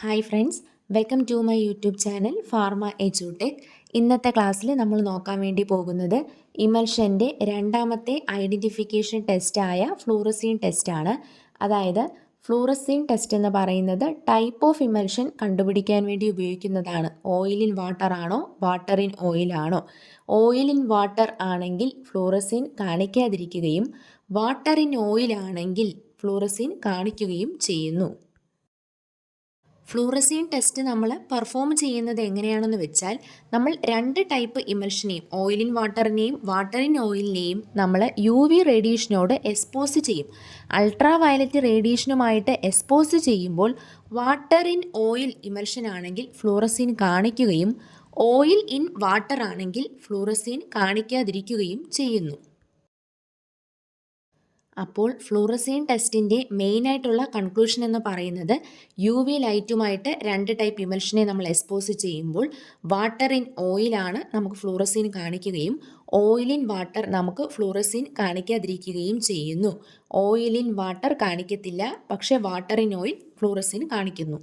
Hi friends welcome to my YouTube channel pharma എജുടെക്. ഇന്നത്തെ ക്ലാസ്സിൽ നമ്മൾ നോക്കാൻ വേണ്ടി പോകുന്നത് ഇമൽഷന്റെ രണ്ടാമത്തെ ഐഡന്റിഫിക്കേഷൻ ടെസ്റ്റായ ഫ്ലൂറസീൻ ടെസ്റ്റാണ് അതായത് ഫ്ലൂറസീൻ ടെസ്റ്റ് എന്ന് പറയുന്നത് ടൈപ്പ് ഓഫ് ഇമൽഷൻ കണ്ടുപിടിക്കാൻ വേണ്ടി ഉപയോഗിക്കുന്നതാണ്. ഓയിൽ ഇൻ വാട്ടർ ആണോ വാട്ടർ ഇൻ ഓയിൽ ആണോ? ഓയിൽ ഇൻ വാട്ടർ ആണെങ്കിൽ ഫ്ലൂറസീൻ കാണിക്കാതിരിക്കുകയും വാട്ടർ ഇൻ ഓയിൽ ആണെങ്കിൽ ഫ്ലൂറസീൻ കാണിക്കുകയും ചെയ്യുന്നു. ഫ്ലൂറസീൻ ടെസ്റ്റ് നമ്മൾ പെർഫോം ചെയ്യുന്നത് എങ്ങനെയാണെന്ന് വെച്ചാൽ നമ്മൾ രണ്ട് ടൈപ്പ് ഇമൽഷനെയും ഓയിലിൻ വാട്ടറിനെയും വാട്ടറിൻ ഓയിലിനെയും നമ്മൾ യു വി റേഡിയേഷനോട് എക്സ്പോസ് ചെയ്യും. അൾട്രാ വയലറ്റ് റേഡിയേഷനുമായിട്ട് എക്സ്പോസ് ചെയ്യുമ്പോൾ വാട്ടറിൻ ഓയിൽ ഇമൽഷൻ ആണെങ്കിൽ ഫ്ലൂറസീൻ കാണിക്കുകയും ഓയിൽ ഇൻ വാട്ടർ ആണെങ്കിൽ ഫ്ലൂറസീൻ കാണിക്കാതിരിക്കുകയും ചെയ്യുന്നു. അപ്പോൾ ഫ്ലൂറസീൻ ടെസ്റ്റിന്റെ മെയിനായിട്ടുള്ള കൺക്ലൂഷൻ എന്ന് പറയുന്നത് യു വി ലൈറ്റുമായിട്ട് രണ്ട് ടൈപ്പ് ഇമൽഷനെ നമ്മൾ എക്സ്പോസ് ചെയ്യുമ്പോൾ വാട്ടർ ഇൻ ഓയിലാണ് നമുക്ക് ഫ്ലൂറസീൻ കാണിക്കുകയും ഓയിൽ ഇൻ വാട്ടർ നമുക്ക് ഫ്ലൂറസീൻ കാണിക്കാതിരിക്കുകയും ചെയ്യുന്നു. ഓയിൽ ഇൻ വാട്ടർ കാണിക്കത്തില്ല പക്ഷേ വാട്ടർ ഇൻ ഓയിൽ ഫ്ലൂറസീൻ കാണിക്കുന്നു.